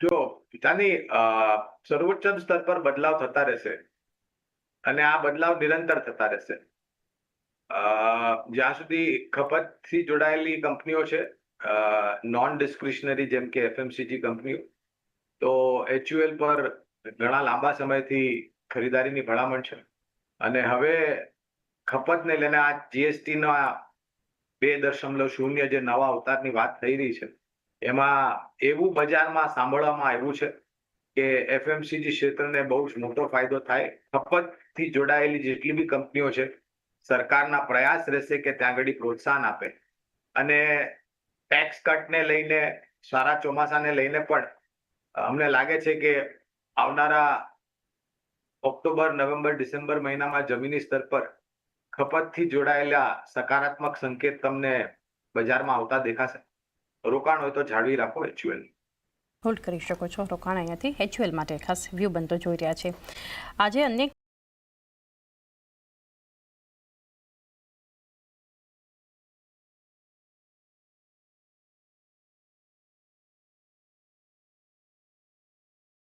જો પિતાની સર્વોચ્ચ સ્તર પર બદલાવ થતા રહેશે અને આ બદલાવ નિરંતર થતા રહેશે. જ્યાં સુધી ખપતથી જોડાયેલી કંપનીઓ છે નોન ડિસ્ક્રિશનરી જેમ કે એફએમસીજી કંપનીઓ, તો એચયુએલ પર ઘણા લાંબા સમયથી ખરીદારીની ભલામણ છે. અને હવે ખપતને લઈને આ જીએસટી ના બે દશમલવ શૂન્ય જે નવા અવતારની વાત થઈ રહી છે એમાં એવું બજારમાં સાંભળવામાં આવ્યું છે કે એફએમસીજી ક્ષેત્રને બહુ જ મોટો ફાયદો થાય. ખપતથી જોડાયેલી જેટલી બી કંપનીઓ છે, સરકારના પ્રયાસ રહેશે કે ત્યાં આગળ પ્રોત્સાહન આપે. અને ટેક્સ કટને લઈને, સારા ચોમાસાને લઈને પણ અમને લાગે છે કે આવનારા ઓક્ટોબર, નવેમ્બર, ડિસેમ્બર મહિનામાં જમીની સ્તર પર ખપતથી જોડાયેલા સકારાત્મક સંકેત તમને બજારમાં આવતા દેખાશે. રોકાણ હોય તો જાળવી રાખો એચ્યુઅલ હોલ્ડ કરી શકો છો રોકાણ અહીંયાથી એચયુએલ માટે ખાસ વ્યૂ બનતો જોઈ રહ્યા છે. આજે અનેક